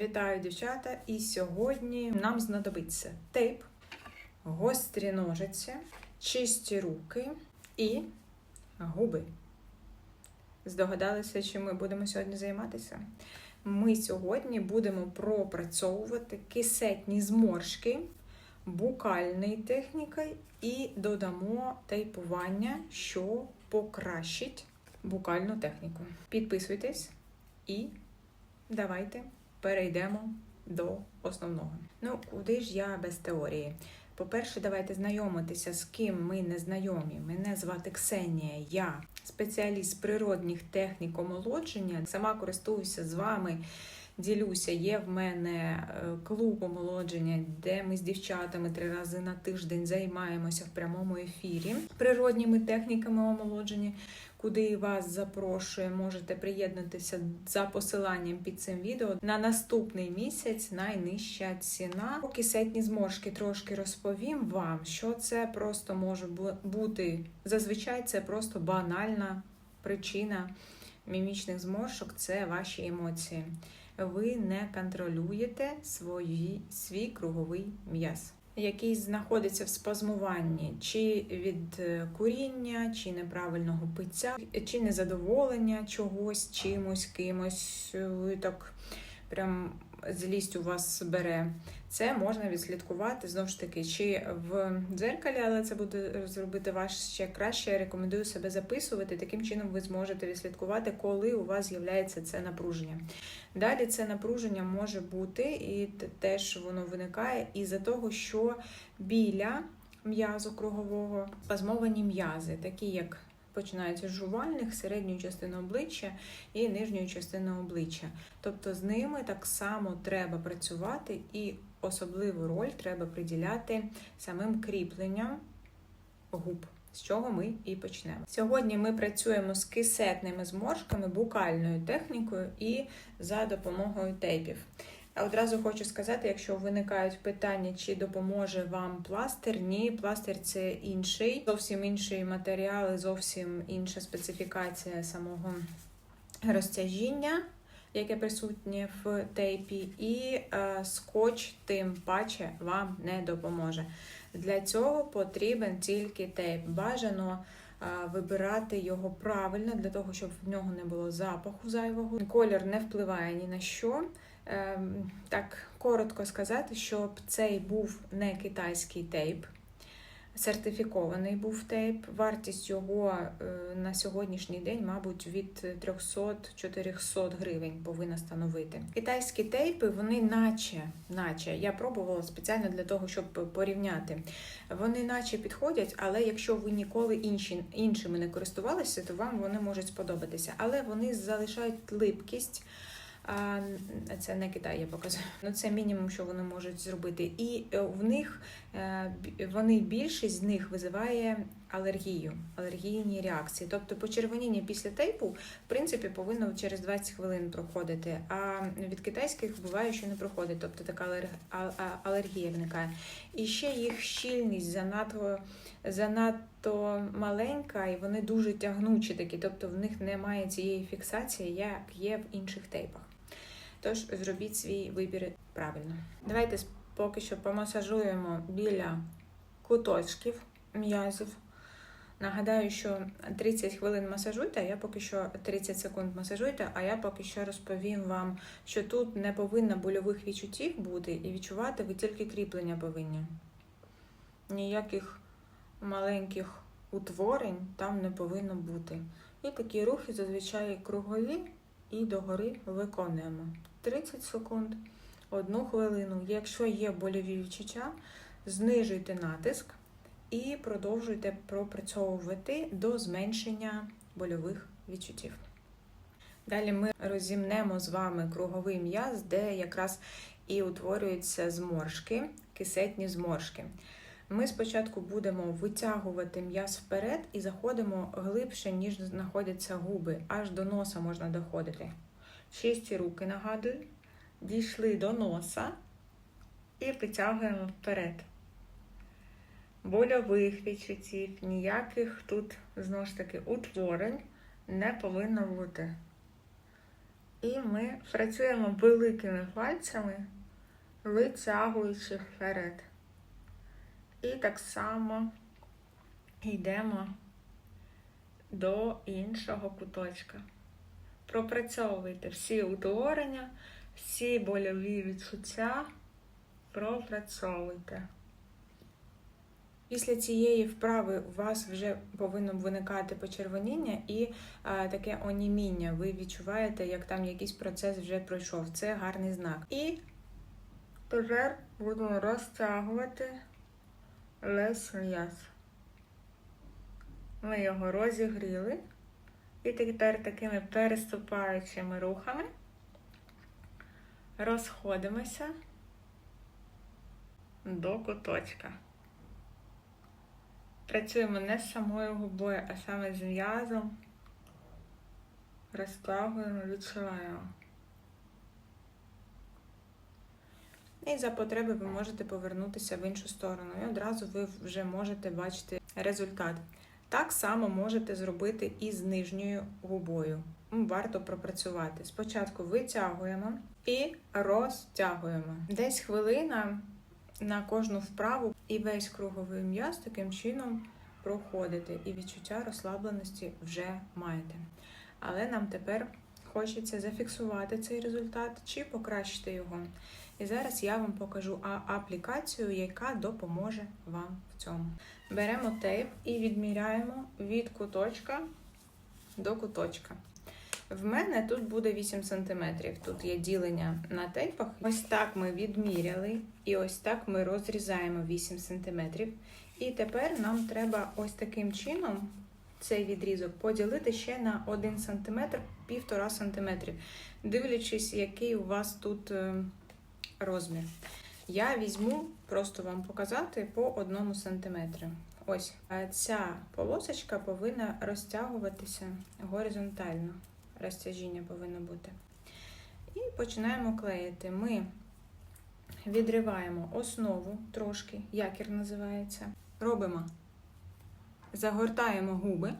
Вітаю, дівчата! І сьогодні нам знадобиться тейп, гострі ножиці, чисті руки і губи. Здогадалися, чим ми будемо сьогодні займатися? Ми сьогодні будемо пропрацьовувати кисетні зморшки букальною технікою і додамо тейпування, що покращить букальну техніку. Підписуйтесь і давайте перейдемо до основного. Ну, куди ж я без теорії? По-перше, давайте знайомитися, з ким ми не знайомі. Мене звати Ксенія, я спеціаліст природних технік омолодження. Сама користуюся з вами. Ділюся, є в мене е, клуб омолодження, де ми з дівчатами три рази на тиждень займаємося в прямому ефірі природніми техніками омолодження, куди вас запрошую. Можете приєднатися за посиланням під цим відео. На наступний місяць найнижча ціна. Кисетні зморшки трошки розповім вам, що це просто може бути. Зазвичай це просто банальна причина мімічних зморшок це ваші емоції ви не контролюєте свої, свій круговий м'яз, який знаходиться в спазмуванні чи від е, куріння, чи неправильного пиття, чи незадоволення чогось, чимось, кимось. Так прям злість у вас бере. Це можна відслідкувати знову ж таки, чи в дзеркалі, але це буде зробити вас ще краще. Я рекомендую себе записувати. Таким чином ви зможете відслідкувати, коли у вас з'являється це напруження. Далі це напруження може бути, і теж воно виникає із-за того, що біля м'язу кругового спазмовані м'язи, такі як починаються з жувальних, середньої частини обличчя і нижньої частини обличчя. Тобто з ними так само треба працювати, і особливу роль треба приділяти самим кріпленням губ. З чого ми і почнемо. Сьогодні ми працюємо з кисетними зморшками, букальною технікою і за допомогою тейпів. Одразу хочу сказати, якщо виникають питання, чи допоможе вам пластир, ні, пластир це інший, зовсім інший матеріал, зовсім інша специфікація самого розтяжіння, яке присутнє в тейпі, і е, скотч тим паче вам не допоможе. Для цього потрібен тільки тейп. Бажано е, вибирати його правильно, для того, щоб в нього не було запаху зайвого. Колір не впливає ні на що. Ем, Так, коротко сказати, щоб цей був не китайський тейп, сертифікований був тейп. Вартість його е, на сьогоднішній день, мабуть, від 300-400 гривень повинна становити. Китайські тейпи, вони наче, наче, я пробувала спеціально для того, щоб порівняти. Вони наче підходять, але якщо ви ніколи інші, іншими не користувалися, то вам вони можуть сподобатися. Але вони залишають липкість. А це не Китай, я показую. Ну це мінімум, що вони можуть зробити. І е, в них е, вони більшість з них визиває алергію, алергійні реакції. Тобто почервоніння після тейпу, в принципі, повинно через 20 хвилин проходити. А від китайських буває, що не проходить. Тобто така алергія виникає. І ще їх щільність занадто, занадто маленька, і вони дуже тягнучі такі. Тобто в них немає цієї фіксації, як є в інших тейпах. Тож зробіть свій вибір правильно. Давайте поки що помасажуємо біля куточків м'язів. Нагадаю, що 30 хвилин масажуйте, а я поки що 30 секунд масажуйте, а я поки що розповім вам, що тут не повинно больових відчуттів бути, і відчувати ви тільки кріплення повинні. Ніяких маленьких утворень там не повинно бути. І такі рухи зазвичай кругові і догори виконуємо. 30 секунд, одну хвилину. Якщо є больові відчуття, знижуйте натиск і продовжуйте пропрацьовувати до зменшення больових відчуттів. Далі ми розімнемо з вами круговий м'яз, де якраз і утворюються зморшки, кисетні зморшки. Ми спочатку будемо витягувати м'яз вперед і заходимо глибше, ніж знаходяться губи, аж до носа можна доходити. Чисті руки, нагадую, дійшли до носа і притягуємо вперед. Больових відчуттів, ніяких тут, знову ж таки, утворень не повинно бути. І ми працюємо великими пальцями, витягуючи вперед. І так само йдемо до іншого куточка. Пропрацьовуйте всі утворення, всі больові відчуття. Пропрацьовуйте. Після цієї вправи у вас вже повинно виникати почервоніння і а, таке оніміння. Ви відчуваєте, як там якийсь процес вже пройшов. Це гарний знак. І тепер будемо розтягувати весь м'яз. Ми його розігріли. І тепер такими переступаючими рухами розходимося до куточка. Працюємо не з самою губою, а саме з м'язом. Розтягуємо, відчуваємо. І за потреби ви можете повернутися в іншу сторону. І одразу ви вже можете бачити результат. Так само можете зробити і з нижньою губою. Варто пропрацювати. Спочатку витягуємо і розтягуємо. Десь хвилина на кожну вправу і весь круговий м'яз таким чином проходите, і відчуття розслабленості вже маєте. Але нам тепер хочеться зафіксувати цей результат чи покращити його. І зараз я вам покажу аплікацію, яка допоможе вам в цьому. Беремо тейп і відміряємо від куточка до куточка. В мене тут буде 8 см. Тут є ділення на тейпах. Ось так ми відміряли, і ось так ми розрізаємо 8 см. І тепер нам треба ось таким чином цей відрізок поділити ще на 1 см, 1,5 см, дивлячись, який у вас тут е, розмір. Я візьму, просто вам показати по 1 см. Ось ця полосочка повинна розтягуватися горизонтально розтяжіння повинно бути. І починаємо клеїти. Ми відриваємо основу трошки, якір називається. Робимо, загортаємо губи.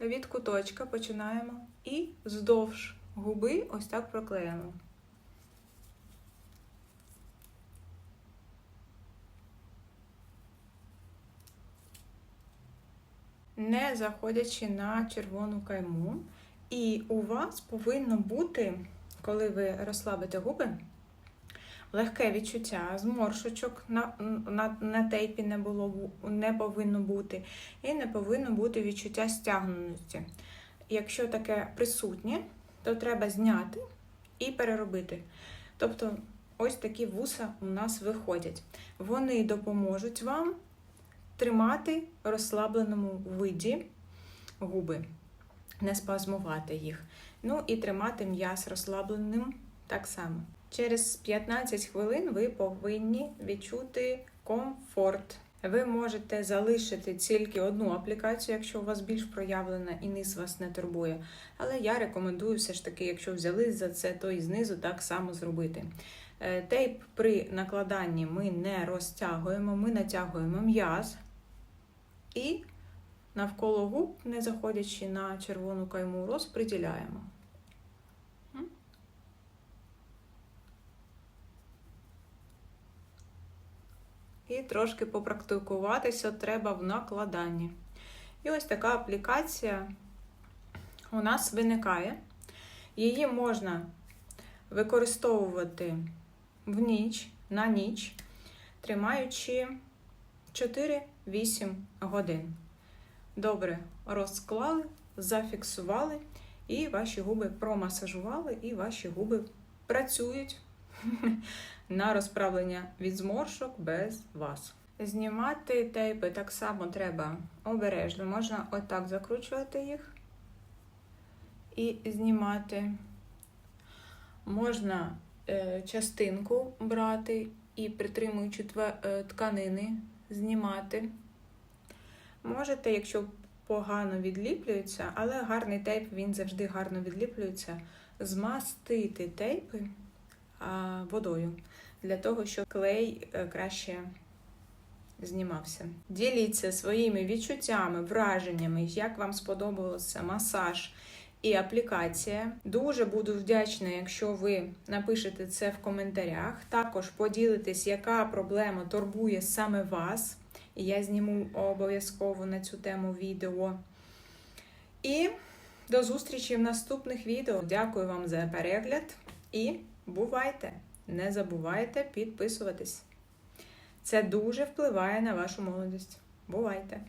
Від куточка починаємо і вздовж губи ось так проклеїмо. не заходячи на червону кайму. І у вас повинно бути, коли ви розслабите губи, легке відчуття зморшочок на на, на тейпі не було, не повинно бути, і не повинно бути відчуття стягненості. Якщо таке присутнє, то треба зняти і переробити. Тобто, ось такі вуса у нас виходять. Вони допоможуть вам тримати в розслабленому виді губи, не спазмувати їх. Ну і тримати м'яз розслабленим так само. Через 15 хвилин ви повинні відчути комфорт. Ви можете залишити тільки одну аплікацію, якщо у вас більш проявлена і низ вас не турбує. Але я рекомендую все ж таки, якщо взялись за це, то і знизу так само зробити. Е, тейп при накладанні ми не розтягуємо, ми натягуємо м'яз. І навколо губ, не заходячи на червону кайму, розподіляємо. Трошки попрактикуватися треба в накладанні. І ось така аплікація у нас виникає. Її можна використовувати в ніч, на ніч, тримаючи 4-8 годин. Добре розклали, зафіксували, і ваші губи промасажували, і ваші губи працюють на розправлення від зморшок без вас. Знімати тейпи так само треба обережно. Можна отак закручувати їх і знімати. Можна е, частинку брати і притримуючи е, тканини знімати. Можете, якщо погано відліплюється, але гарний тейп він завжди гарно відліплюється, змастити тейпи водою для того, щоб клей е, краще знімався. Діліться своїми відчуттями, враженнями, як вам сподобався масаж, і аплікація. Дуже буду вдячна, якщо ви напишете це в коментарях. Також поділитесь, яка проблема турбує саме вас. І я зніму обов'язково на цю тему відео. І до зустрічі в наступних відео. Дякую вам за перегляд і бувайте! Не забувайте підписуватись. Це дуже впливає на вашу молодість. Бувайте!